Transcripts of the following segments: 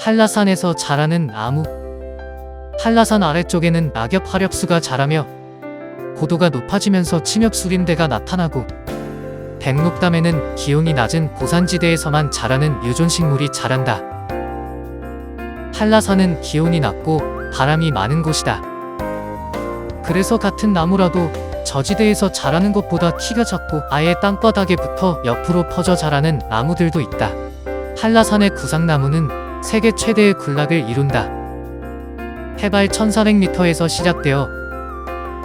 한라산에서 자라는 나무. 한라산 아래쪽에는 낙엽 화력수가 자라며 고도가 높아지면서 침엽 수림대가 나타나고 백록담에는 기온이 낮은 고산지대에서만 자라는 유존식물이 자란다. 한라산은 기온이 낮고 바람이 많은 곳이다. 그래서 같은 나무라도 저지대에서 자라는 것보다 키가 작고 아예 땅바닥에 붙어 옆으로 퍼져 자라는 나무들도 있다. 한라산의 구상나무는 세계 최대의 군락을 이룬다. 해발 1400m에서 시작되어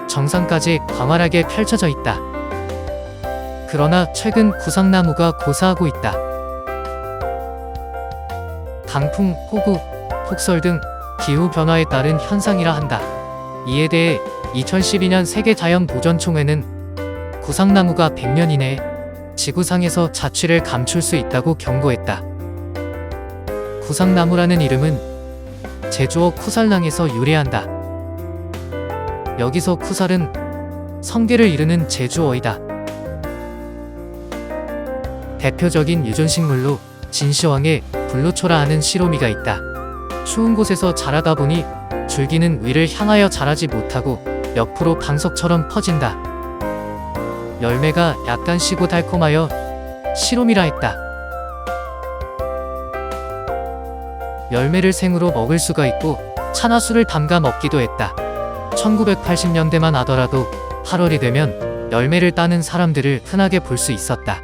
정상까지 광활하게 펼쳐져 있다. 그러나 최근 구상나무가 고사하고 있다. 강풍, 폭우, 폭설 등 기후 변화에 따른 현상이라 한다. 이에 대해 2012년 세계자연보전총회는 구상나무가 100년 이내에 지구상에서 자취를 감출 수 있다고 경고했다. 구상나무라는 이름은 제주어 쿠살랑에서 유래한다. 여기서 쿠살은 성게를 이르는 제주어이다. 대표적인 유전식물로 진시황에 불로초라 하는 시로미가 있다. 추운 곳에서 자라다 보니 줄기는 위를 향하여 자라지 못하고 옆으로 방석처럼 퍼진다. 열매가 약간 시고 달콤하여 시로미라 했다. 열매를 생으로 먹을 수가 있고 차나수를 담가 먹기도 했다. 1980년대만 하더라도 8월이 되면 열매를 따는 사람들을 흔하게 볼 수 있었다.